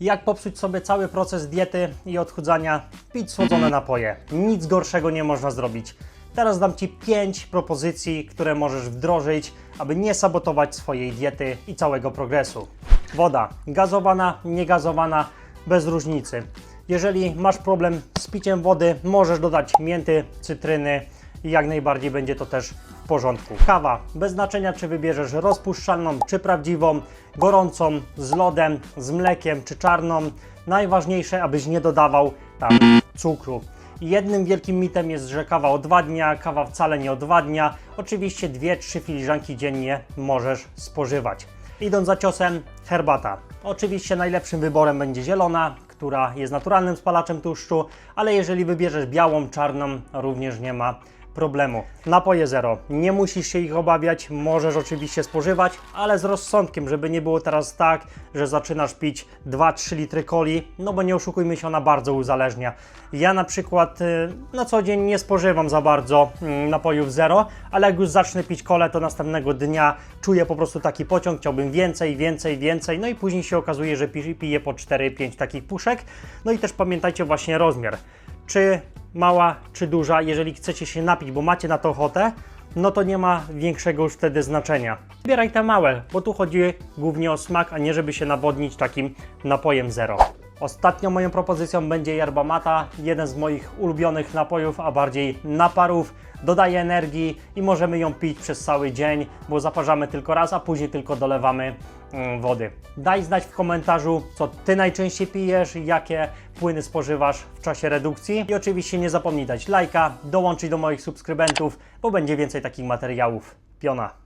Jak popsuć sobie cały proces diety i odchudzania? Pić słodzone napoje. Nic gorszego nie można zrobić. Teraz dam Ci 5 propozycji, które możesz wdrożyć, aby nie sabotować swojej diety i całego progresu. Woda gazowana, niegazowana, bez różnicy. Jeżeli masz problem z piciem wody, możesz dodać mięty, cytryny i jak najbardziej będzie to też w porządku. Kawa, bez znaczenia czy wybierzesz rozpuszczalną czy prawdziwą, gorącą, z lodem, z mlekiem czy czarną. Najważniejsze, abyś nie dodawał tam cukru. Jednym wielkim mitem jest, że kawa odwadnia, kawa wcale nie odwadnia. Oczywiście 2-3 filiżanki dziennie możesz spożywać. Idąc za ciosem, herbata. Oczywiście najlepszym wyborem będzie zielona, która jest naturalnym spalaczem tłuszczu, ale jeżeli wybierzesz białą, czarną, również nie ma problemu. Napoje zero. Nie musisz się ich obawiać, możesz oczywiście spożywać, ale z rozsądkiem, żeby nie było teraz tak, że zaczynasz pić 2-3 litry coli, no bo nie oszukujmy się, ona bardzo uzależnia. Ja na przykład y, na co dzień nie spożywam za bardzo mm, napojów zero, ale jak już zacznę pić kolę, to następnego dnia czuję po prostu taki pociąg, chciałbym więcej, więcej, więcej, no i później się okazuje, że pi- piję po 4-5 takich puszek. No i też pamiętajcie właśnie rozmiar. Czy mała, czy duża, jeżeli chcecie się napić, bo macie na to ochotę, no to nie ma większego już wtedy znaczenia. Wybieraj te małe, bo tu chodzi głównie o smak, a nie żeby się nawodnić takim napojem zero. Ostatnią moją propozycją będzie yerba mata, jeden z moich ulubionych napojów, a bardziej naparów. Dodaje energii i możemy ją pić przez cały dzień, bo zaparzamy tylko raz, a później tylko dolewamy mm, wody. Daj znać w komentarzu, co Ty najczęściej pijesz, jakie płyny spożywasz w czasie redukcji. I oczywiście nie zapomnij dać lajka, dołączyć do moich subskrybentów, bo będzie więcej takich materiałów. Piona.